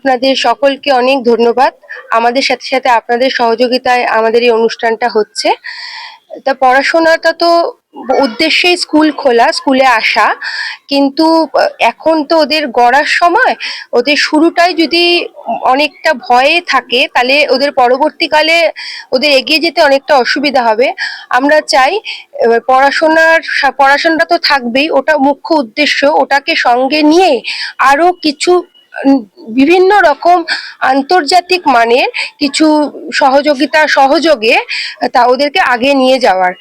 আপনাদের সকলকে অনেক ধন্যবাদ। আমাদের সাথে সাথে আপনাদের সহযোগিতায় আমাদের এই অনুষ্ঠানটা হচ্ছে। তা পড়াশোনাটা তো উদ্দেশ্যেই স্কুল খোলা, স্কুলে আসা। কিন্তু এখন তো ওদের গড়ার সময়। ওদের শুরুটাই যদি অনেকটা ভয়ে থাকে, তাহলে ওদের পরবর্তীকালে ওদের এগিয়ে যেতে অনেকটা অসুবিধা হবে। আমরা চাই পড়াশোনার পড়াশোনাটা তো থাকবেই। ওটা মুখ্য উদ্দেশ্য। ওটাকে সঙ্গে নিয়ে আরও কিছু বিভিন্ন রকম আন্তর্জাতিক মানের কিছু সহযোগিতা সহযোগে তা ওদেরকে আগে নিয়ে যাওয়ার।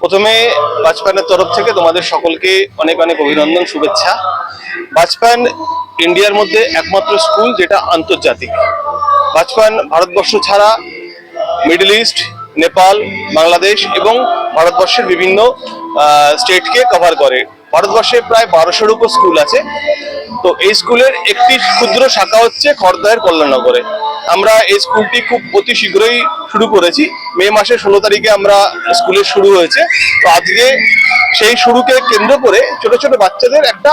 প্রথমে বাজপানের তরফ থেকে তোমাদের সকলকে অনেক অনেক অভিনন্দন, শুভেচ্ছা। বাজপান ইন্ডিয়ার মধ্যে একমাত্র স্কুল যেটা আন্তর্জাতিক। বাজপান ভারতবর্ষ ছাড়া মিডল ইস্ট, নেপাল, বাংলাদেশ এবং ভারতবর্ষের বিভিন্ন স্টেটকে কভার করে। ভারতবর্ষে প্রায় বারোশোর উপর স্কুল আছে। তো এই স্কুলের একটি ক্ষুদ্র শাখা হচ্ছে খড়দহের কল্যাণনগরে। আমরা এই স্কুলটি খুব অতি শীঘ্রই শুরু করেছি। মে মাসের ষোলো তারিখে আমরা স্কুলে শুরু হয়েছে। তো আজকে সেই শুরুকে কেন্দ্র করে ছোট ছোট বাচ্চাদের একটা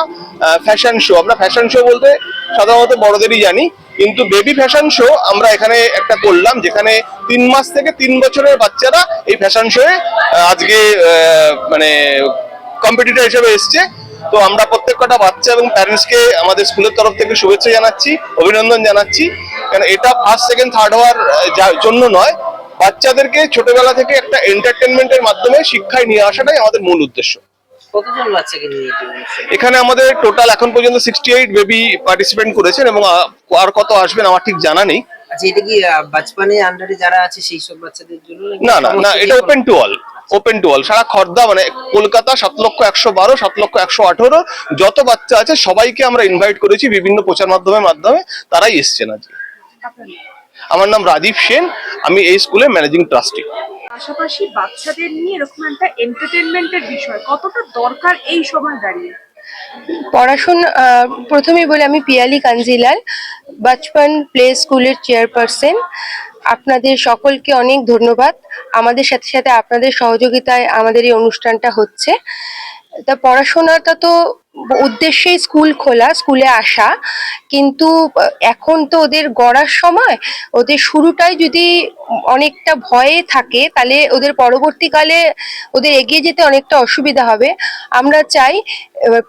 ফ্যাশন শো আমরা ফ্যাশন শো বলতে সাধারণত বড়দেরই জানি। কিন্তু বেবি ফ্যাশন শো আমরা এখানে একটা করলাম, যেখানে তিন মাস থেকে তিন বছরের বাচ্চারা এই ফ্যাশন শোয়ে আজকে মানে কম্পিটিটর হিসেবে এসছে। তো আমরা প্রত্যেক কটা বাচ্চা এবং প্যারেন্টসকে আমাদের স্কুলের তরফ থেকে শুভেচ্ছা জানাচ্ছি, অভিনন্দন জানাচ্ছি। কারণ এটা ফার্স্ট সেকেন্ড থার্ড হওয়ার জন্য নয়। বাচ্চাদেরকে ছোটবেলা থেকে একটা এন্টারটেনমেন্টের মাধ্যমে শিক্ষায় নিয়ে আসাটাই আমাদের মূল উদ্দেশ্য? এখানে আমাদের টোটাল এখন পর্যন্ত সিক্সটি এইট বেবি পার্টিসিপেন্ট করেছেন এবং আর কত আসবেন আমার ঠিক জানা নেই। আচ্ছা এটা কি বাচপানে আন্ডারে যারা আছে সেই সব বাচ্চাদের জন্য না না না এটা open to all open to all সারা খর্দা মানে কলকাতা সাত লক্ষ একশো বারো সাত লক্ষ একশো আঠারো যত বাচ্চা আছে সবাইকে আমরা ইনভাইট করেছি বিভিন্ন প্রচার মাধ্যমের মাধ্যমে তারাই এসছেন আজকে। আমার নাম রাজীব সেন আমি এই স্কুলের ম্যানেজিং ট্রাস্টি পাশাপাশি বাচ্চাদের নিয়ে এরকম একটা এন্টারটেনমেন্টের বিষয় কতটা দরকার এই সময় দাঁড়িয়ে? পড়াশোনা প্রথমেই বলে আমি পিয়ালি কাঞ্জিলাল বাচপন প্লে স্কুলের চেয়ারপারসন। আপনাদের সকলকে অনেক ধন্যবাদ। আমাদের সাথে সাথে আপনাদের সহযোগিতায় আমাদের এই অনুষ্ঠানটা হচ্ছে। তা পড়াশোনাটা তো উদ্দেশ্যেই স্কুল খোলা, স্কুলে আসা। কিন্তু এখন তো ওদের গড়ার সময়, ওদের শুরুটাই যদি অনেকটা ভয়ে থাকে, তাহলে ওদের পরবর্তীকালে ওদের এগিয়ে যেতে অনেকটা অসুবিধা হবে। আমরা চাই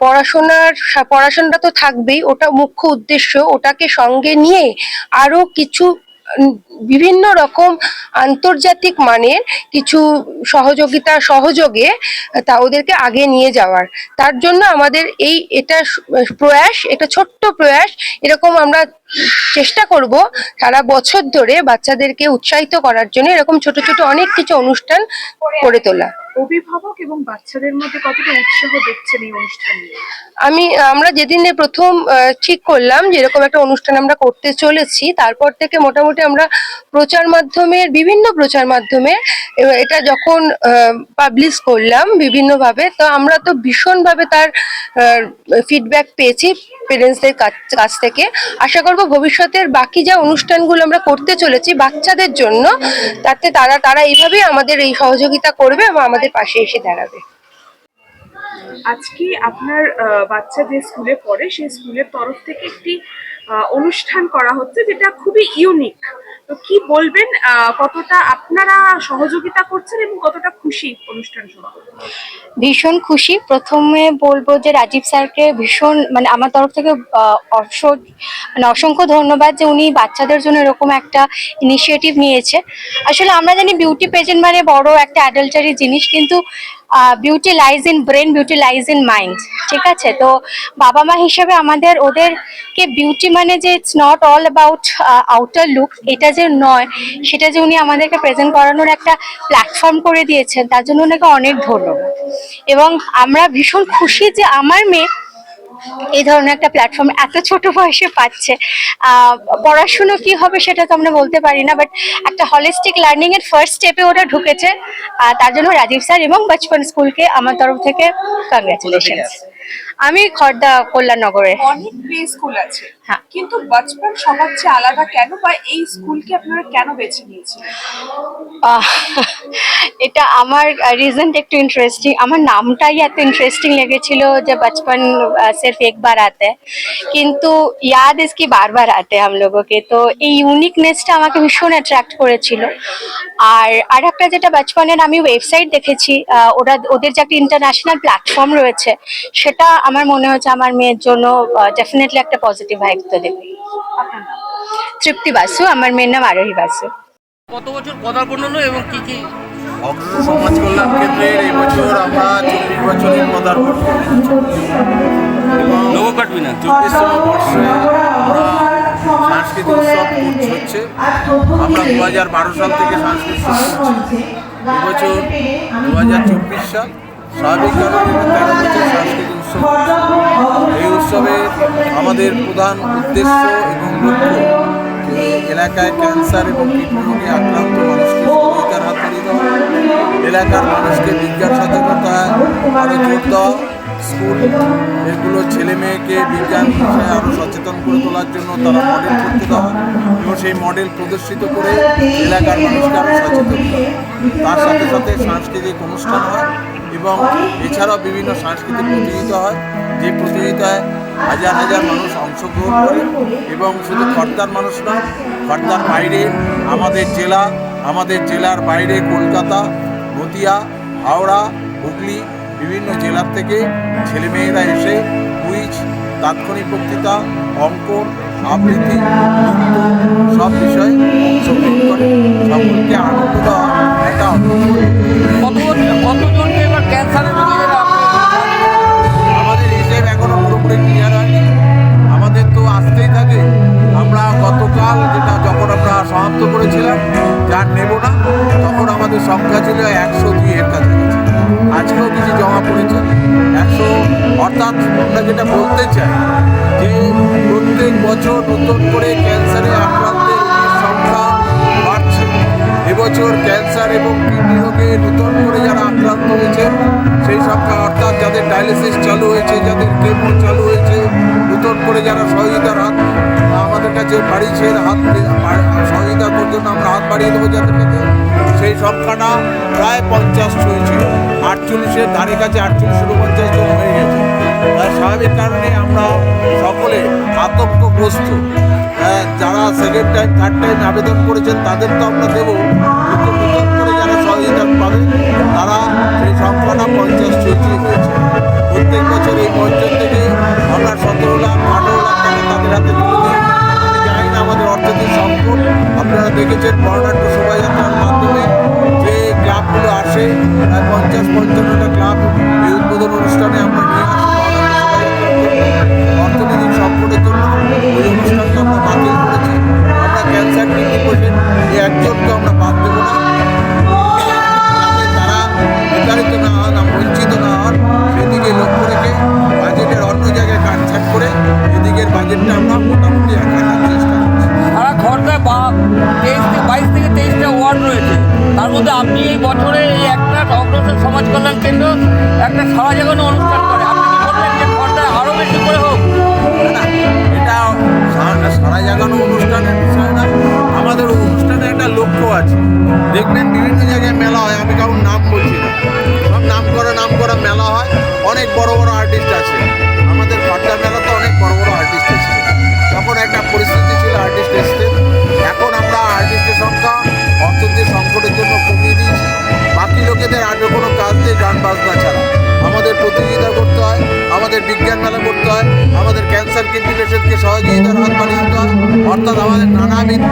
পড়াশোনার পড়াশোনাটা তো থাকবেই, ওটা মুখ্য উদ্দেশ্য, ওটাকে সঙ্গে নিয়ে আরও কিছু বিভিন্ন রকম আন্তর্জাতিক মানের কিছু সহযোগিতা, সহযোগে তা ওদেরকে আগে নিয়ে যাওয়ার। তার জন্য আমাদের এই এটা প্রয়াস, এটা ছোট্ট প্রয়াস, এরকম আমরা চেষ্টা করব সারা বছর ধরে বাচ্চাদেরকে উৎসাহিত করার জন্য। এরকম ছোট ছোট অনেক কিছু অনুষ্ঠান করে তোলা। অভিভাবক এবং বাচ্চাদের মধ্যে কতটা উৎসাহ দেখছেন এই অনুষ্ঠান আমি, আমরা যেদিনে প্রথম ঠিক করলাম যে এরকম একটা অনুষ্ঠান আমরা করতে চলেছি, তারপর থেকে মোটামুটি আমরা প্রচার মাধ্যমের, বিভিন্ন প্রচার মাধ্যমে এটা যখন পাবলিশ করলাম বিভিন্নভাবে, তো আমরা তো ভীষণভাবে তার ফিডব্যাক পেয়েছি। পেরেন্টসদের কাছ থেকে। আশা করব ভবিষ্যতের বাকি যা অনুষ্ঠানগুলো আমরা করতে চলেছি বাচ্চাদের জন্য, তাতে তারা তারা এইভাবেই আমাদের এই সহযোগিতা করবে এবং আমাদের পাশে এসে দাঁড়াবে। আজকে আপনার বাচ্চা যে স্কুলে পড়ে, সেই স্কুলের তরফ থেকে একটি অনুষ্ঠান করা হচ্ছে, যেটা খুবই ইউনিক তো কি বলবেন কতটা আপনারা সহযোগিতা করছেন এবং কতটা খুশি অনুষ্ঠান সম্পর্কে ভীষণ খুশি। প্রথমে বলব যে রাজীব স্যারকে ভীষণ মানে আমার তরফ থেকে মানে অসংখ্য ধন্যবাদ যে উনি বাচ্চাদের জন্য এরকম একটা ইনিশিয়েটিভ নিয়েছে। আসলে আমরা জানি বিউটি পেজেন্ট মানে বড় একটা অ্যাডাল্টারি জিনিস, কিন্তু beauty lies in brain beauty lies in mind ঠিক আছে? তো বাবা মা হিসেবে আমাদের ওদেরকে বিউটি মানে যে it's not all about outer look এটা যে নয়, সেটা যে উনি আমাদেরকে প্রেজেন্ট করানোর একটা প্ল্যাটফর্ম করে দিয়েছেন, তার জন্য ওনাকে অনেক ধন্যবাদ। এবং আমরা ভীষণ খুশি যে আমার মেয়ে এই ধরনের একটা প্ল্যাটফর্ম এত ছোট বয়সে পাচ্ছে। পড়াশুনো কি হবে সেটা তো আমরা বলতে পারি না বাট একটা হলিস্টিক লার্নিং এর ফার্স্ট স্টেপে ওরা ঢুকেছে। তার জন্য রাজীব স্যার এবং বচপন স্কুলকে আমার তরফ থেকে কংগ্রেচুলেশন আমি খর্দা কল্যাণনগরে। অনেক স্কুল আছে। হ্যাঁ। কিন্তু বাচপন সবার চেয়ে আলাদা কেন বা এই স্কুলকে আপনারা কেন বেছে নিয়েছিলেন আহ, এটা আমার রিজনটা একটু ইন্টারেস্টিং আমার নামটাই এত ইন্টারেস্টিং লেগেছিল যে बचपन আহ, सिर्फ एक बार आता है কিন্তু याद इसकी बार बार आते हैं हम लोगों के তো এই ইউনিকনেসটা আমাকে ভীষণ অ্যাট্রাক্ট করেছিল আর আর একটা যেটা বাচপনের আমি ওয়েবসাইট দেখেছি আহ, ওরা ওদের যে একটা ইন্টারন্যাশনাল প্ল্যাটফর্ম রয়েছে সেটা আমার মনে হচ্ছে আমার মেয়ের জন্য ডেফিনেটলি একটা পজিটিভ ভাইব তো দেবে। তৃপ্তি বাসু আমার মেয়ের নাম আরোহী বাসু। কত বছর পদার্পণ হলো এবং কি কি? অগ্রণী সমাজ কল্যাণ কেন্দ্রের এই বছর আমরা চল্লিশ বছরের পদার্পণ কাটবি না চব্বিশতম বর্ষে আমরা সাংস্কৃতিক উৎসব হচ্ছে। আমরা দু হাজার বারো সাল থেকে সাংস্কৃতিক এবছর দু হাজার চব্বিশ সাল স্বাভাবিক কারণে তেরো বছর সাংস্কৃতিক উৎসব এই উৎসবে আমাদের প্রধান উদ্দেশ্য এবং লক্ষ্য এলাকায় ক্যান্সার এবং রোগে আক্রান্ত মানুষকে হাত এলাকার মানুষকে বিজ্ঞান সচেতনতা আরও জোর দেওয়া, স্কুল এগুলো ছেলে মেয়েকে বিজ্ঞান বিষয়ে আরও সচেতন করে তোলার জন্য তারা মডেল করতে দেওয়া এবং সেই মডেল প্রদর্শিত করে এলাকার মানুষকে আরও সচেতন করা। তার সাথে সাথে সাংস্কৃতিক অনুষ্ঠান হয়। এবং এছাড়াও বিভিন্ন সাংস্কৃতিক প্রতিযোগিতা হয়। যে প্রতিযোগিতায় হাজার হাজার মানুষ অংশগ্রহণ করে এবং শুধু খর্দার মানুষ নয় খর্দার বাইরে আমাদের জেলা, আমাদের জেলার বাইরে কলকাতা, নদিয়া, হাওড়া, হুগলি, বিভিন্ন জেলার থেকে ছেলেমেয়েরা এসে কুইজ, তাৎক্ষণিক বক্তৃতা, অঙ্কন, আবৃত্তি সব বিষয়ে অংশগ্রহণ করে। সকলকে আনন্দ দেওয়া একটা অনন্য ক্যান্সারের রোগীদের আমাদের এখনও পুরোপুরি ক্লিয়ার হয়নি। আমাদের তো আসতেই থাকে। আমরা গতকাল যেটা যখন আমরা সমাপ্ত করেছিলাম, যার নেব না, তখন আমাদের সংখ্যা ছিল একশো দুইয়ের কাছাকাছি। আজকেও কিছু জমা পড়েছে। একশো, অর্থাৎ আমরা যেটা বলতে চাই, যে প্রত্যেক বছর নতুন করে ক্যান্সারে বাড়ছে এবছর ক্যান্সার এবং কিডনি রোগে নতুন করে যারা আক্রান্ত হয়েছে সেই সংখ্যা অর্থাৎ যাদের ডায়ালিসিস চালু হয়েছে যাদের কেমো চালু হয়েছে নতুন করে যারা সহযোগিতার হাত আমাদের কাছে বাড়িয়েছে হাত সহযোগিতার জন্য আমরা হাত বাড়িয়ে দেবো যাদের কাছে। সেই সংখ্যাটা প্রায় পঞ্চাশ ছুঁয়েছিল আটচল্লিশের ধারে কাছে আটচল্লিশের পঞ্চাশ জন হয়ে গেছে। স্বাভাবিক কারণে আমরা সকলে আতঙ্কগ্রস্ত। হ্যাঁ, যারা সেকেন্ড টাইম থার্ড টাইম আবেদন করেছেন তাদের তো আমরা দেবো। সেই পঞ্চাশ চৌচি হয়েছে। প্রত্যেক বছর এই পঞ্চাশ থেকে আমরা সতেরো লাখ, আঠেরো লাখ টাকা তাদের হাতে তুলে আমি জানি না আমাদের অর্থনৈতিক সংকট। আপনারা দেখেছেন বর্ণাঢ্য শোভাযাত্রার মাধ্যমে যে ক্লাবগুলো আসে পঞ্চাশ পঞ্চান্নটা ক্লাব এই উদ্বোধন অনুষ্ঠানে আমরা মধ্যে আপনি এই বছরে এই একটা অগ্রসর সমাজ কল্যাণ কেন্দ্র, একটা সারা জাগানো অনুষ্ঠান করে। আপনি কি বলবেন যে আরও বেশি করে হোক? এটা সারা জাগানো অনুষ্ঠানের বিষয় না। আমাদের অনুষ্ঠানের একটা লক্ষ্য আছে। দেখবেন বিভিন্ন জায়গায় মেলা হয়, আমি কারোর নাম বলছি না। সব নাম করা নাম করা মেলা হয়। অনেক বড় বড় আর্টিস্ট আছে। আমাদের ফাড্ডা মেলাতে বাকি লোকেদের আর কোনো কাজ নেই গান বাজনা ছাড়া। আমাদের প্রতিযোগিতা করতে হয় আমাদের বিজ্ঞান মেলা করতে হয় আমাদের ক্যান্সার কিডনি পেশেন্টকে সহযোগিতার হাত বাড়িয়ে দিতে হয় অর্থাৎ আমাদের নানাবিধ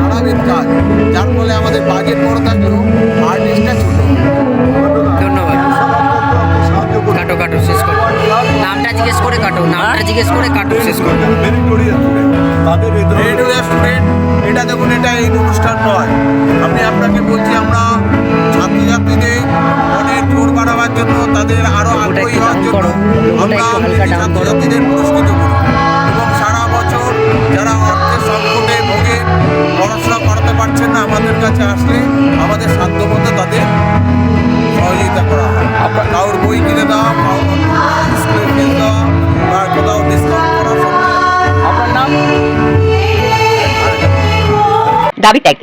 নানাবিধ কাজ। যার ফলে আমাদের বাজেট বড় থাকলেও আর্টিস্টটা ছোট। ধন্যবাদ। কাটো কাটো শেষ করো। নামটা জিজ্ঞেস করে কাটো নামটা জিজ্ঞেস করে কাটো শেষ করো। রেডিও স্টুডেন্ট এটা দেখুন এটা এই অনুষ্ঠান নয়। আমি আপনাকে বলছি আমরা ছাত্রছাত্রীদের অনেক জোর বাড়াবার জন্য তাদের আরও আগ্রহী হওয়ার জন্য আমরা ছাত্রছাত্রীদের পুরস্কৃত করি